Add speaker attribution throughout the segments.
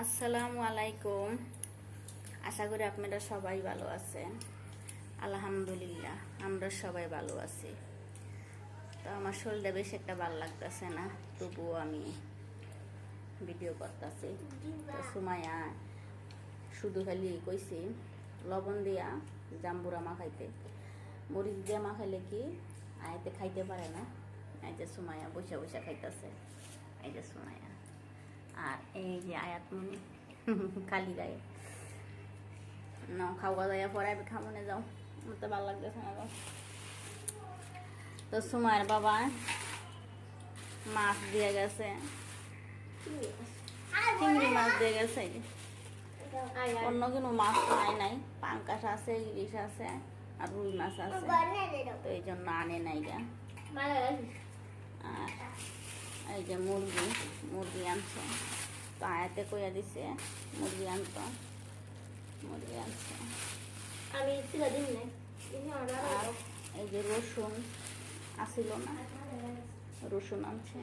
Speaker 1: আসসালামু আলাইকুম। আশা করি আপনারা সবাই ভালো আছেন। আলহামদুলিল্লাহ, আমরা সবাই ভালো আছি। তো আমার শরীরটা বেশ একটা ভালো লাগতেছে না, তবুও আমি ভিডিও করতেছি। তো সুমায়া শুধু খালি কইছি, লবণ দিয়া জাম্বুরা মাখাইতে। মরিচ দিয়া মাখাইলে কি আয়তে খাইতে পারে না? এই যে সুমায়া বসে বসে খাইতেছে। এই যে সুমায়া আর এই যে আয়াতমণি খালি গায়ে না খাওয়া দাওয়া পরে আমি খাব না যাও আমার তো ভালো লাগতেছে না তো সুমায়ের বাবা মাছ দিয়ে গেছে চিংড়ি মাছ দিয়ে গেছে অন্য কোনো মাছ নাই নাই পাঙ্কাশ আছে ইলিশ আছে আর রুই মাছ আছে তো এই জন্য আনে নাই গা আর এই যে মুরগি মুরগি আনছে। তো আয়াতে কইয়া দিছে মুরগি আনতো। মুরগি আনছে।
Speaker 2: আমি ছিল দিন
Speaker 1: আর এই যে রসুন আসিল না রসুন আনছে।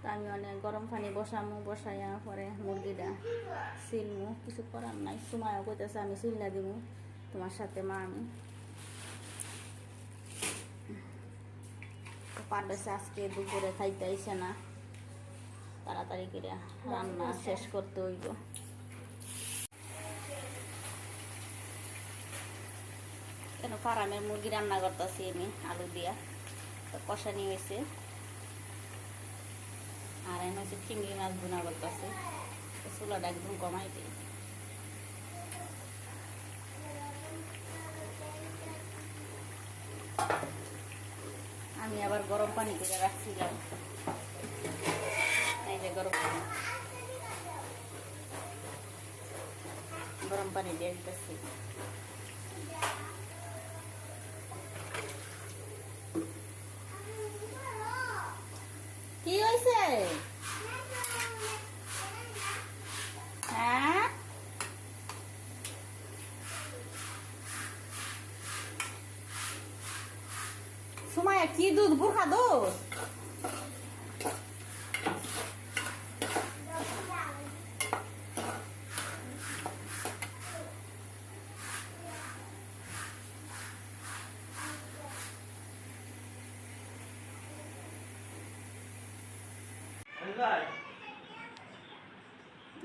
Speaker 1: তো আমি অনেক গরম পানি বসামু বসাইয়া পরে মুরগিটা সিলমু কিছু করার নাই। সময়ও কইতেছে আমি সিল্লা দিব তোমার সাথে মা আমি তো পারবেছে আজকে দুপুরে খাইতে আইসে না। তাড়াতাড়ি করে রান্না শেষ করতে হইব। কেন ফার্মের মুরগি রান্না করতেছি আমি আলু দিয়া। তো কষানি হয়েছে। আর এনে হচ্ছে চিংড়ি মাছ ভুনা করতেছে। চুলাটা একদম কমাই দিই। আমি আবার গরম পানি করে রাখছিলাম এই যে গরম পানি। গরম পানি দিয়ে কি হয়েছে সুমায়া কি দুধ বুরখা দুধ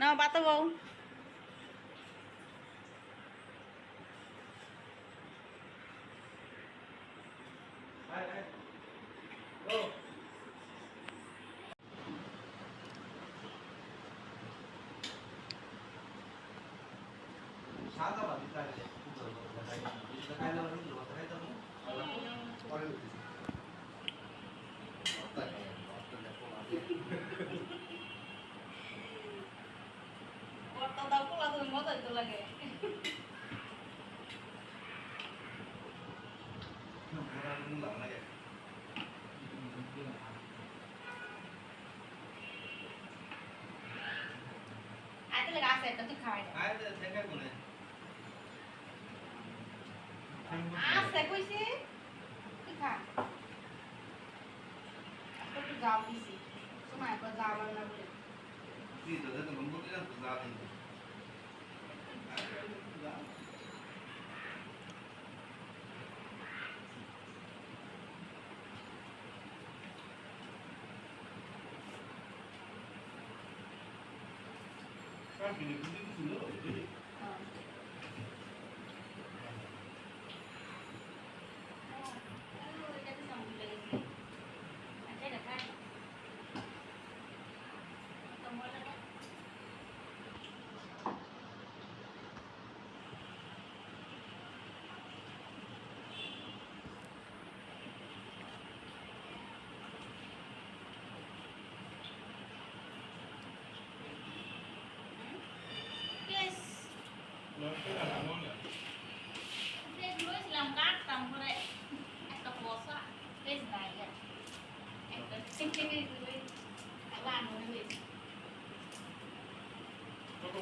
Speaker 1: না বাতো বউ লাগে আছে এটা তুই খাওয়াই আছে কইছি। তুই খা। একটু যাও দিছি। সময় একবার যাওয়ার না বলে।
Speaker 3: 嗯？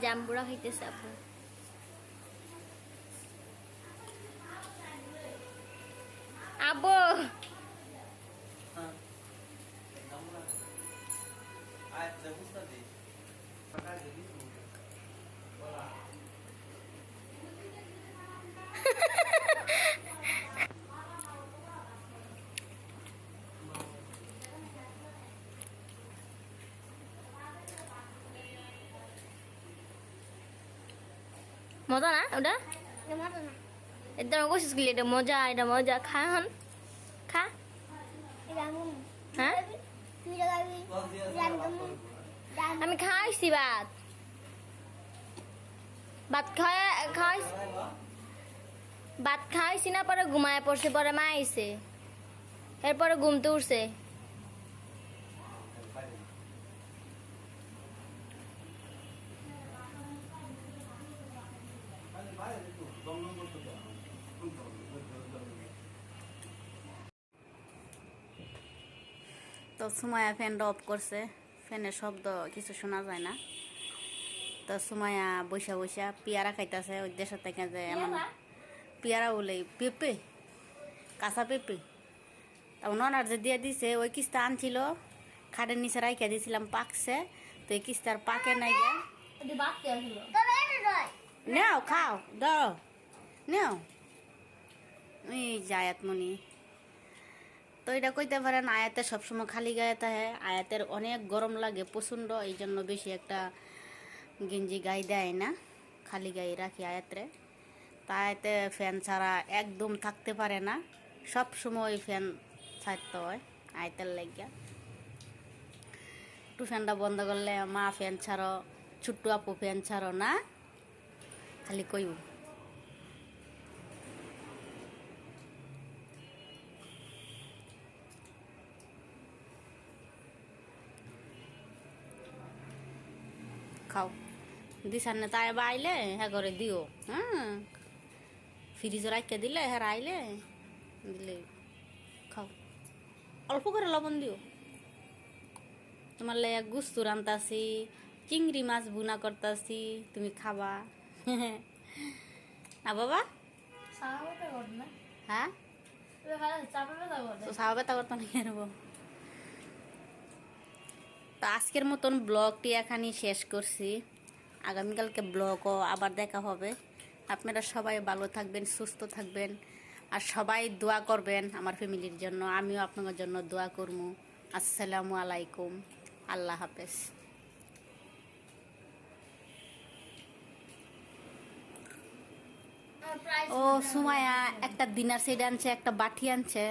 Speaker 3: জাম্বুরা খাইতেছে আব্বু মজা না ওটা? এটা কোশিস করলি এটা মজা এটা মজা। খা হন খা। হ্যাঁ? আমি খাইছি ভাত। ভাত খাই খাই ভাত খাইছি না পরে ঘুমায় পড়ছে পরে মা আইছে। এরপরে ঘুমতে উঠছে।
Speaker 1: তো সুমায়া ফ্যানটা অফ করছে। ফ্যানের শব্দ কিছু শোনা যায় না। তো সুমায়া বৈশা বৈশা পেয়ারা খাইতেছে ওই দেশের থেকে যে এমন পেয়ারা? বলে পেঁপে কাঁচা পেঁপে। তা ননার যে দিয়ে দিছে ওই কিস্তা আনছিল খাটের নিচে রাইখা দিয়েছিলাম পাকছে তো এই কিস্তার পাকে নাই নেও খাও দাও নেও। এই জায়াত মনি। তো এটা কইতে পারেন, আয়াতে সবসময় খালি গায়ে থাকে। আয়াতের অনেক গরম লাগে, প্রচণ্ড এই জন্য বেশি একটা গেঞ্জি গায়ে দেয় না। খালি গায়ে রাখি আয়াতরে। আয়াতে ফ্যান ছাড়া একদম থাকতে পারে না। সব সময় ফ্যান ছাড়তে হয় আয়াতের লাগিয়া। একটু ফ্যানটা বন্ধ করলে, মা, ফ্যান ছাড়ো, ছোট্ট আপু, ফ্যান ছাড়ো না। খালি কইব। খাও। দিশার না তাই আইলে হ্যাঁ করে দিও। হ্যাঁ? ফ্রিজে রাখিয়ে দিলে হ্যাঁ আইলে দিলে খাও। অল্প করে লবণ দিও। তোমার লে গুস্তু রান্তাছি চিংড়ি মাছ বুনা করতাছি তুমি খাবা। না বাবা? হ্যাঁ? তো সাবা ব্যথা করতো না কেন তো আজকের মতন ব্লগটি এখানেই শেষ করছি। আগামীকালকে ব্লগও আবার দেখা হবে। আপনারা সবাই ভালো থাকবেন, সুস্থ থাকবেন আর সবাই দোয়া করবেন আমার ফ্যামিলির জন্য। আমিও আপনাদের জন্য দোয়া করব। আসসালামু আলাইকুম। আল্লাহ হাফেজ। ও সুমায়া একটা দিনার সেট আনছে, একটা বাটি আনছে।